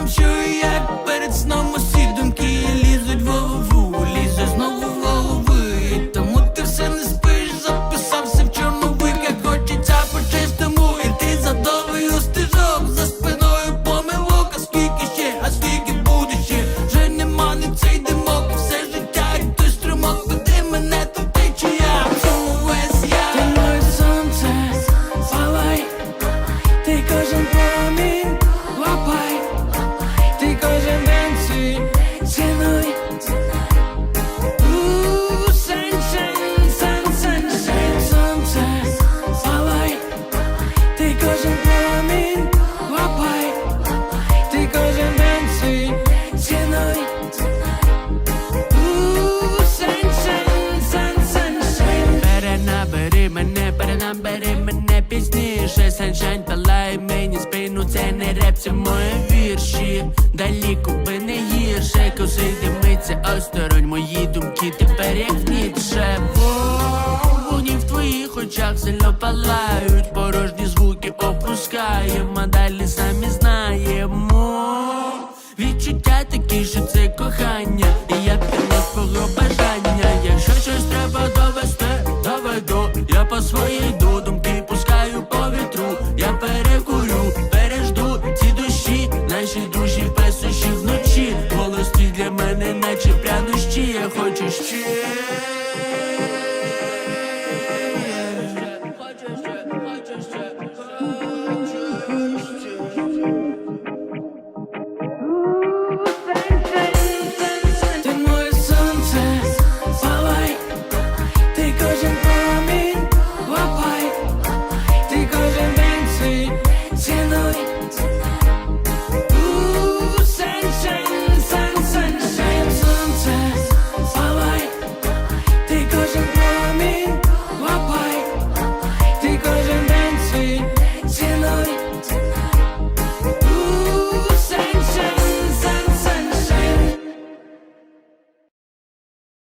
I'm sure you вірші Далі купи не гірше, коси димиться осторонь. Мої думки тепер як Ніцше Вогні в твоїх очах сильно палають. Порожні звуки опускаємо, а далі самі знаємо. Відчуття такі, що це Наші душі песощі вночі. Голос для мене наче прянощі. Я хочу ще